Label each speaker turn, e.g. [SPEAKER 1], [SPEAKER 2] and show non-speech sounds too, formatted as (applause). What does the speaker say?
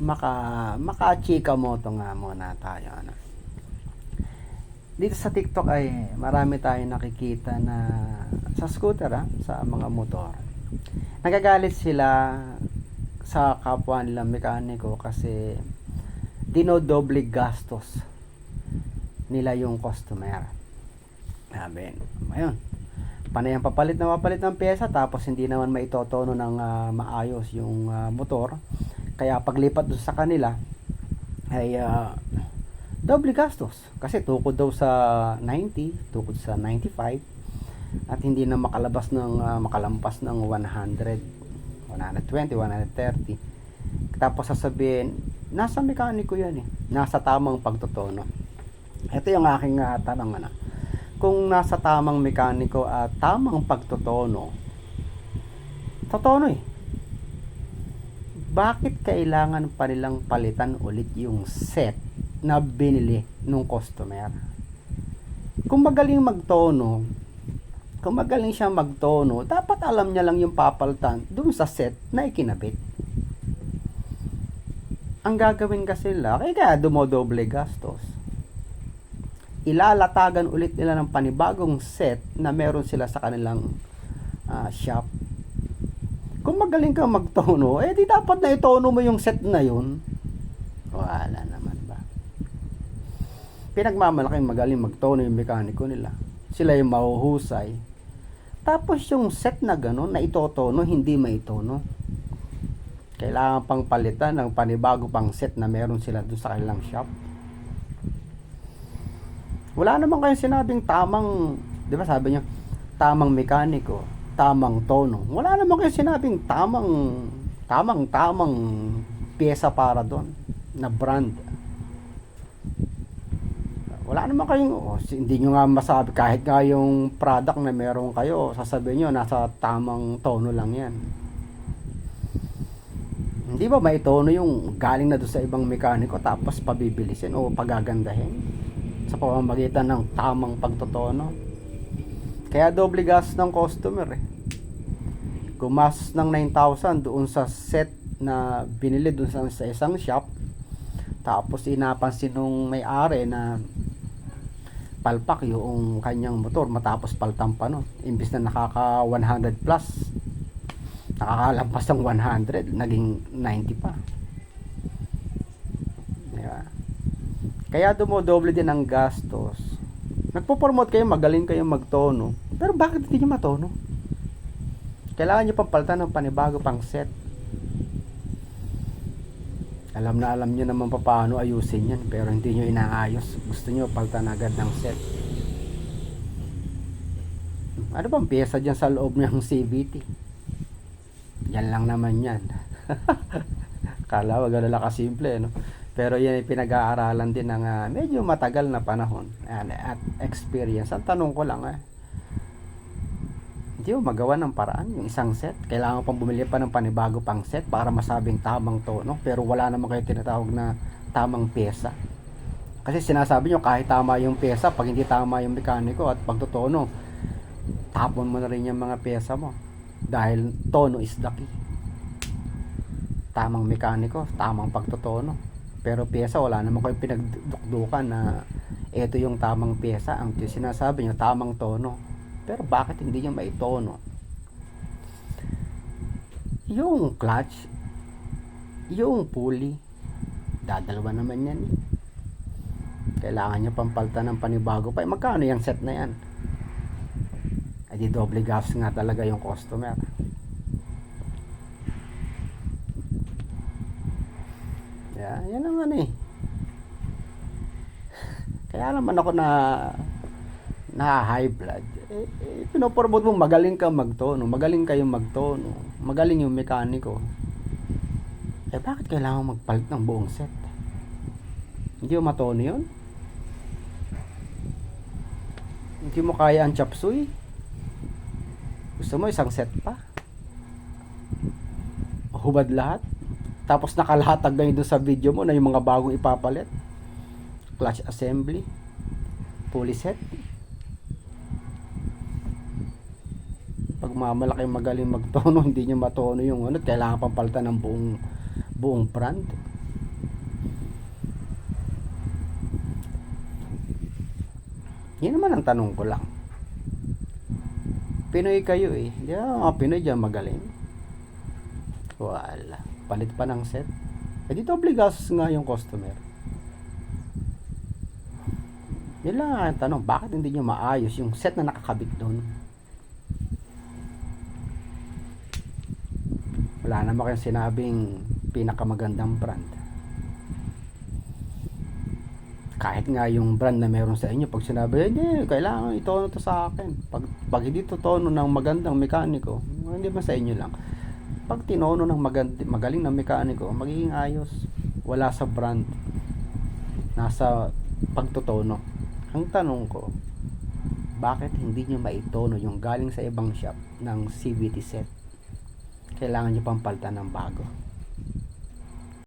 [SPEAKER 1] maka maka-chika moto nga muna tayo ano. Dito sa TikTok ay marami tayong nakikita na sa scooter ah, sa mga motor. Nagagalit sila sa kapwa nilang mekaniko kasi dinodoble gastos nila yung customer. Sabi, ayun. Panay ang papalit na mapalit ng pyesa tapos hindi naman maitotono ng ah, maayos yung ah, motor. Kaya paglipat doon sa kanila ay ah, doble gastos. Kasi tukod daw sa 90, tukod sa 95 at hindi na makalabas ng ah, makalampas ng 100, 120, 130. Tapos sasabihin, nasa mekaniko yan eh. Nasa tamang pagtotono. Ito yung aking ah, tanong ano. Kung nasa tamang mekaniko at tamang pagtotono, totono eh. Bakit kailangan pa nilang palitan ulit yung set na binili nung customer? Kung magaling magtono, kung magaling siya magtono, dapat alam niya lang yung papalitan dun sa set na ikinabit. Ang gagawin kasi nila, kaya kaya dumodoble gastos ilalatagan ulit nila ng panibagong set na meron sila sa kanilang ah, shop. Kung magaling ka magtono, eh di dapat na itono mo yung set na yun. Wala naman ba. Pinagmamalaking magaling magtono yung mekaniko nila. Sila yung mahuhusay. Tapos yung set na gano'n, na itotono, hindi maitono. Kailangan pang palitan ng panibago pang set na meron sila doon sa kanilang shop. Wala naman kayong sinabing tamang, di ba sabi niya, tamang mekaniko, tamang tono. Wala naman kayong sinabing tamang, tamang, tamang pyesa para doon, na brand. Wala naman kayong, oh, hindi nyo nga masabi, kahit nga yung product na meron kayo, sasabihin nyo, nasa tamang tono lang yan. Hindi ba may tono yung galing na doon sa ibang mekaniko tapos pabibilisin o pagagandahin? sa pamamagitan ng tamang pagtotono. Kaya doble gas ng customer eh. Gumas ng 9,000 doon sa set na binili doon sa, sa isang shop. Tapos inapansin nung may-ari na palpak yung kanyang motor matapos paltam pa. Imbis na nakaka 100 plus, nakakalampas ng 100, naging 90 pa. Di ba? Kaya dumodoble din ang gastos. Nagpo-promote kayo, magaling kayo magtono. Pero bakit hindi nyo matono? Kailangan nyo pang palitan ng panibago pang set. Alam na alam nyo naman pa paano ayusin yan, pero hindi nyo inaayos. Gusto nyo palitan agad ng set. Ano bang pyesa dyan sa loob ng CVT? Yan lang naman yan. (laughs) Kala wag na kasimple, no? Pero yan ay pinag-aaralan din ng ah, medyo matagal na panahon and, at experience. Ang tanong ko lang eh, hindi mo magawa ng paraan yung isang set. Kailangan pang bumili pa ng panibago pang set para masabing tamang tono. Pero wala naman kayo tinatawag na tamang pyesa. Kasi sinasabi nyo kahit tama yung pyesa, pag hindi tama yung mekaniko at pagtotono, tapon mo na rin yung mga pyesa mo. Dahil tono is the key. Tamang mekaniko, tamang pagtotono. Pero pyesa, wala naman kayong pinagdukdukan na ito yung tamang pyesa. Ang sinasabi nyo, tamang tono. Pero bakit hindi nyo maitono? Yung clutch, yung pulley, dadalawa naman yan eh. Kailangan nyo pampalta ng panibago pa. Eh, magkano yung set na yan? Ay di doble gas nga talaga yung customer. Yan naman eh. Kaya naman ako na na high blood. Eh, eh, pinopromote mo magaling ka magtono, magaling kayong magtono, magaling yung mekaniko. Eh bakit kailangan magpalit ng buong set? Hindi mo matono yun? Hindi mo kaya ang chop suey? Gusto mo isang set pa? Hubad lahat? Tapos nakalatag na doon sa video mo na yung mga bagong ipapalit. Clutch assembly, pulley set. Pag mamalaki magaling magtono, (laughs) hindi niya matono yung ano, kailangan pang palitan ng buong buong brand. Yan naman ang tanong ko lang. Pinoy kayo eh. Di ba mga Pinoy dyan magaling? Wala. Palit pa ng set. Eh dito obligasos nga yung customer. Yan lang ang tanong, bakit hindi nyo maayos yung set na nakakabit doon? Wala naman kayong sinabing pinakamagandang brand. Kahit nga yung brand na meron sa inyo, pag sinabi, hindi, kailangan itono to sa akin. Pag, pag hindi to tono ng magandang mekaniko, hindi ba sa inyo lang. Pag tinono ng magand- magaling na mekaniko, magiging ayos. Wala sa brand. Nasa pagtutono. Ang tanong ko, bakit hindi nyo maitono yung galing sa ibang shop ng CVT set? Kailangan nyo pang palitan ng bago.